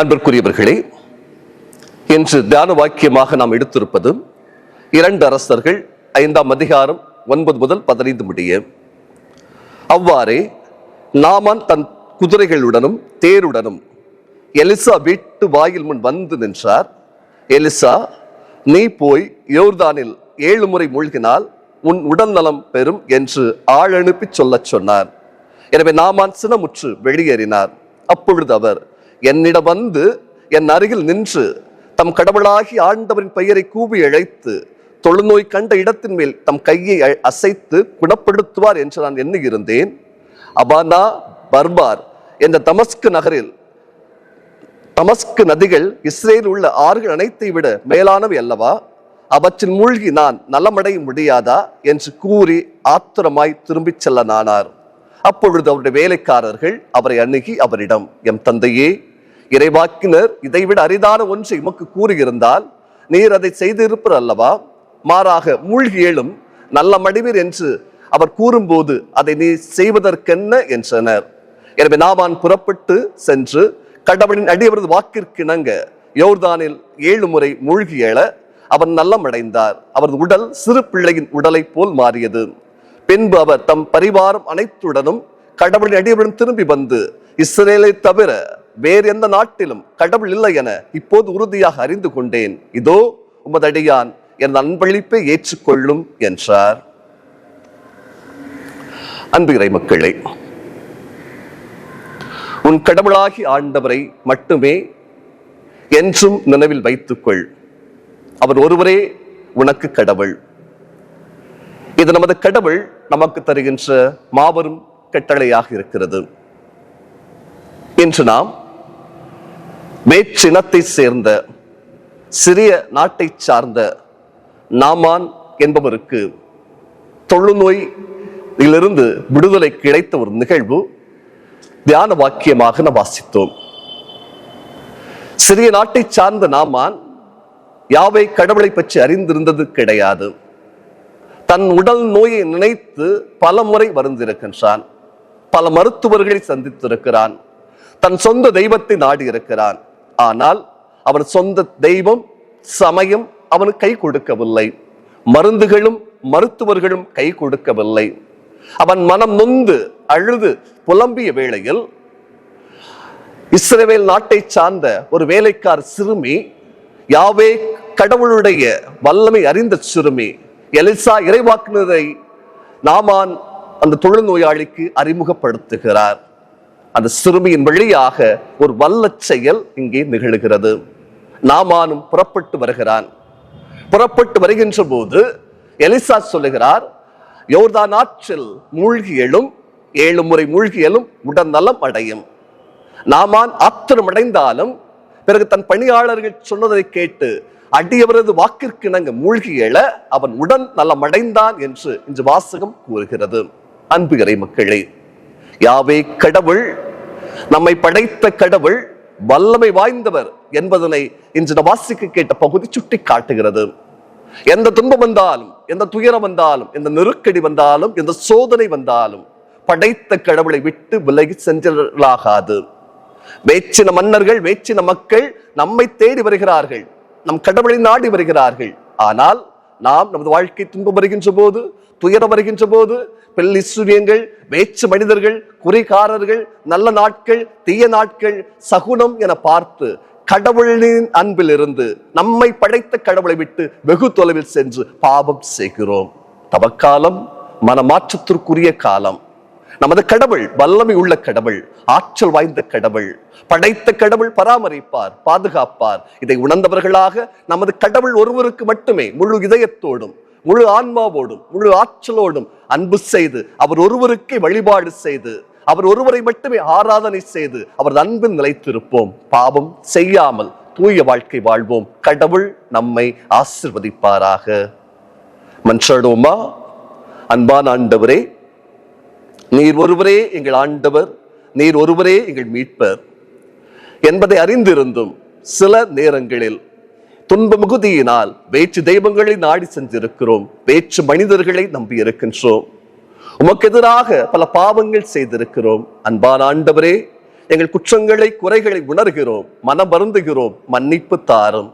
அன்பிற்குரியவர்களே இன்று தியான வாக்கியமாக நாம் எடுத்திருப்பது இரண்டு அரசர்கள் ஐந்தாம் அதிகாரம் ஒன்பது முதல் பதினைந்து முடிய. அவ்வாறே நாமான் தன் குதிரைகளுடனும் தேருடனும் எலிசா வீட்டு வாயில் முன் வந்து நின்றார். எலிசா நீ போய் யோர்தானில் ஏழு முறை மூழ்கினால் உன் உடல் நலம் பெறும் என்று ஆள் அனுப்பி சொல்லச் சொன்னார். எனவே நாமான் சினமுற்று வெளியேறினார். அப்பொழுது அவர் என்னிடம் வந்து என் அருகில் நின்று தம் கடவுளாகி ஆண்டவரின் பெயரை கூவி அழைத்து தொழுநோய் கண்ட இடத்தின் மேல் தம் கையை அ- அசைத்து குணப்படுத்துவார் என்று நான் எண்ணுகிறேன் அபானா பர்பார் என்ற தமஸ்கு நகரில் தமஸ்கு நதிகள் இஸ்ரேல் உள்ள ஆறுகள் அனைத்தை விட மேலானவை அல்லவா? அவற்றில் மூழ்கி நான் நலமடைய முடியாதா? என்று கூறி ஆத்திரமாய் திரும்பிச் செல்ல நானார். அப்பொழுது அவருடைய வேலைக்காரர்கள் அவரை அணுகி அவரிடம் எம் தந்தையே இறைவாக்கினர் இதைவிட அரிதான ஒன்றை உமக்கு கூறியிருந்தால் நீர் அதை செய்திருப்பர் அல்லவா? மாறாக மூழ்கி எழும் நல்ல மடிவீர் என்று அவர் கூறும்போது அதை நீ செய்வதற்கென்ன? என்றனர். எனவே நாமான் புறப்பட்டு சென்று கடவுளின் அடியவரது வாக்கிற்கிணங்க யோர்தானில் ஏழு முறை மூழ்கி எழ நல்லம் நல்லமடைந்தார். அவரது உடல் சிறு பிள்ளையின் உடலைப் போல் மாறியது. பின்பு அவர் தம் பரிவாரம் அனைத்துடனும் கடவுளின் அடியவரிடம் திரும்பி வந்து இஸ்ரேலை தவிர வேறு எந்த நாட்டிலும் கடவுள் இல்லை என இப்போது உறுதியாக அறிந்து கொண்டேன். இதோ உமது அடியான் என் அன்பளிப்பை ஏற்றுக்கொள்ளும் என்றார். அன்பு இறை மக்களே உன் கடவுளாகி ஆண்டவரை மட்டுமே என்றும் நினைவில் வைத்துக்கொள். அவர் ஒருவரே உனக்கு கடவுள். இது நமது கடவுள் நமக்கு தருகின்ற மாபெரும் கட்டளையாக இருக்கிறது. இன்று நாம் வேற்றினத்தை சேர்ந்த சிறிய நாட்டை சார்ந்த நாமான் என்பவருக்கு தொழுநோயிலிருந்து விடுதலை கிடைத்த ஒரு நிகழ்வு தியான வாக்கியமாக நாம் வாசித்தோம். சிறிய நாட்டை சார்ந்த நாமான் யாவை கடவுளை பற்றி அறிந்திருந்தது கிடையாது. தன் உடல் நோயை நினைத்து பல முறை வருந்திருக்கின்றான். பல மருத்துவர்களை சந்தித்திருக்கிறான். தன் சொந்த தெய்வத்தை நாடி இருக்கிறான் ஆனால் அவன் சொந்த தெய்வம் சமயம் அவனுக்கு கை கொடுக்கவில்லை. மருந்துகளும் மருத்துவர்களும் கை கொடுக்கவில்லை. அவன் மனம் நொந்து அழுது புலம்பிய வேளையில் இஸ்ரேவேல் நாட்டை சார்ந்த ஒரு வேலைக்கார் சிறுமி யாவே கடவுளுடைய வல்லமை அறிந்த சிறுமி எலிசா இறைவாக்குனதை நாமான் அந்த தொழுநோயாளிக்கு அறிமுகப்படுத்துகிறார். அந்த சிறுமியின் வழியாக ஒரு வல்லச் செயல் இங்கே நிகழ்கிறது. நாமானும் புறப்பட்டு வருகிறான். புறப்பட்டு வருகின்ற போது எலிசா சொல்லுகிறார் யோர்தான் ஆற்றில் மூழ்கியலும் ஏழு முறை மூழ்கியலும் உடல் நலம் அடையும். நாமான் ஆத்திரம் அடைந்தாலும் பிறகு தன் பணியாளர்கள் சொன்னதை கேட்டு அடியவரது வாக்கிற்கு இணங்க மூழ்கி எழ அவன் உடன் நலம் அடைந்தான் என்று இன்று வாசகம் கூறுகிறது. அன்பு இறை மக்களே யாவே கடவுள் நம்மை படைத்த கடவுள் வல்லமை வாய்ந்தவர் என்பதனை இன்று நாம் வாசிக்க கேட்ட பகுதி சுட்டி காட்டுகிறது எந்த துன்பம் வந்தாலும் எந்த துயரம் வந்தாலும் எந்த நெருக்கடி வந்தாலும் எந்த சோதனை வந்தாலும் படைத்த கடவுளை விட்டு விலகி சென்றலாகாது வேச்சின மன்னர்கள் வேச்சின மக்கள் நம்மை தேடி வருகிறார்கள். நம் கடவுளை நாடி வருகிறார்கள். ஆனால் நாம் நமது வாழ்க்கை துன்பம் வருகின்ற போது துயரம் வருகின்ற போது பெல்லிசூரியங்கள் வேச்சு மனிதர்கள் குறிகாரர்கள் நல்ல நாட்கள் தீய நாட்கள் சகுனம் என பார்த்து கடவுளின் அன்பிலிருந்து நம்மை படைத்த கடவுளை விட்டு வெகு தொலைவில் சென்று பாபம் செய்கிறோம். தவக்காலம் மனமாற்றத்திற்குரிய காலம். நமது கடவுள் வல்லமை உள்ள கடவுள் ஆற்றல் வாய்ந்த கடவுள் படைத்த கடவுள் பராமரிப்பார் பாதுகாப்பார். இதை உணர்ந்தவர்களாக நமது கடவுள் ஒருவருக்கு மட்டுமே முழு இதயத்தோடும் முழு ஆன்மாவோடும் முழு ஆற்றலோடும் அன்பு செய்து அவர் ஒருவருக்கே வழிபாடு செய்து அவர் ஒருவரை மட்டுமே ஆராதனை செய்து அவரது அன்பில் நிலைத்திருப்போம். பாவம் செய்யாமல் தூய வாழ்க்கை வாழ்வோம். கடவுள் நம்மை ஆசிர்வதிப்பாராக. மன்றாடுவோமா? அன்பான ஆண்டவரே நீர் ஒருவரே எங்கள் ஆண்டவர் நீர் ஒருவரே எங்கள் மீட்பர். என்பதை அறிந்திருந்தும் சில நேரங்களில் துன்ப மிகுதியினால் வேற்று தெய்வங்களை நாடி சென்றிருக்கிறோம் வேற்று மனிதர்களை நம்பி இருக்கின்றோம். உமக்கு எதிராக பல பாவங்கள் செய்திருக்கிறோம். அன்பான ஆண்டவரே எங்கள் குற்றங்களை குறைகளை உணர்கிறோம் மனம் வருந்துகிறோம் மன்னிப்பு தாரும்.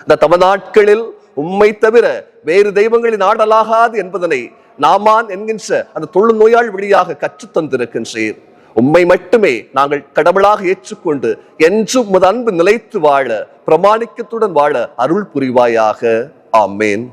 இந்த தம நாட்களில் உம்மை தவிர வேறு தெய்வங்களின் ஆடலாகாது என்பதனை நாமான் என்கின்ற அந்த தொழு நோயாள் வழியாக கற்றுத் தந்திருக்கின்றீர். உம்மை மட்டுமே நாங்கள் கடவுளாக ஏற்றுக்கொண்டு என்றும் உமது அன்பு நிலைத்து வாழ பிரமாணிக்கத்துடன் வாழ அருள் புரிவாயாக. ஆமேன்.